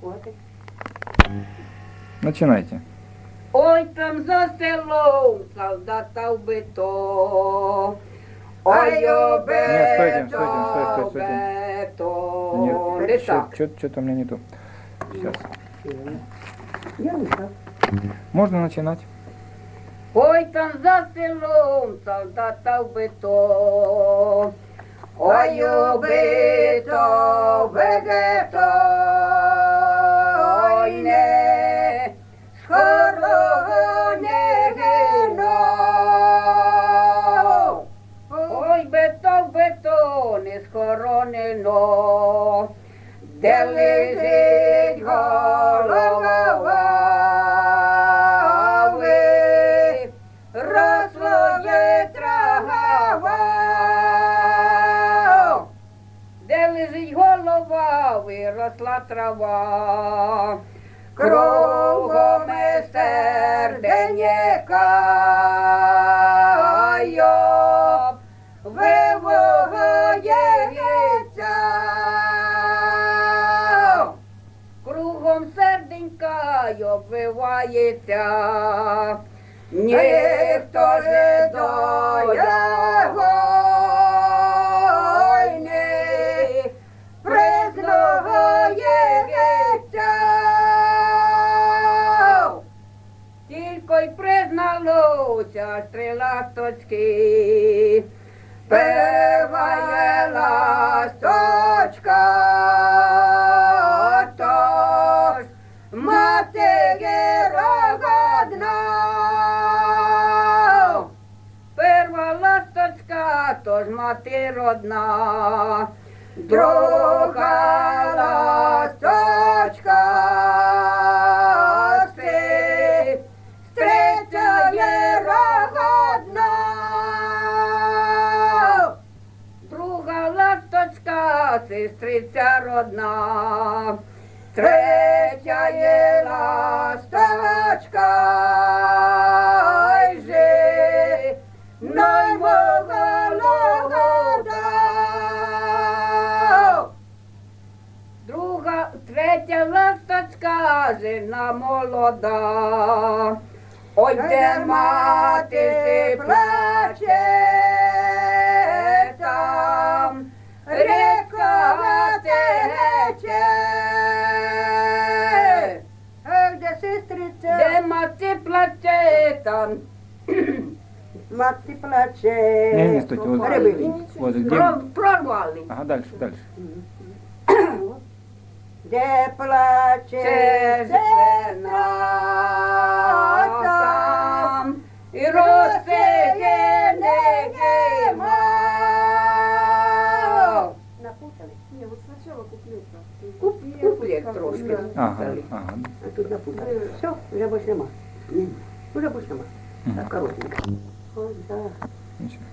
Котик. Начинайте. Ой, там за селом солдата вбито. Ой, Ні, стойте, обето, стойте, стойте, стойте. обето. Не Нет, так. что-то у меня не то. Сейчас. Я не так. Можно начинать? Ой, там за селом солдата вбито. Ой, убито, бето, не схоронено. Де лежить голова, ви, рослоє трава. Де лежить голова, виросла трава. Кругом серденька, серденька обвивається, ніхто же до його й не признається. Тільки й призналося стріласточки, певає ласточка, тож мати родна, друга ласточка, третя є рогодна. Друга ласточка, сестриця родна, третя є ласточка, третя ласточка, жена молода. Ой, де мати си плаче там, ріка тече. Ах, де сестриця, Де мати плаче там, мати плаче. Не, не, стойте. Вот, вот где? Прорвали. Ага, дальше, дальше. Де плаче Це сестра там, там, і розсеє не мав. Напутали. Не, вот сначала куплета. Куп- Куплет трошки. Ага, ага. А тут напутали. Все, вже більше нема. Ні, Вже більше нема. Мгм. Так коротенько. Ой, да. Ничего.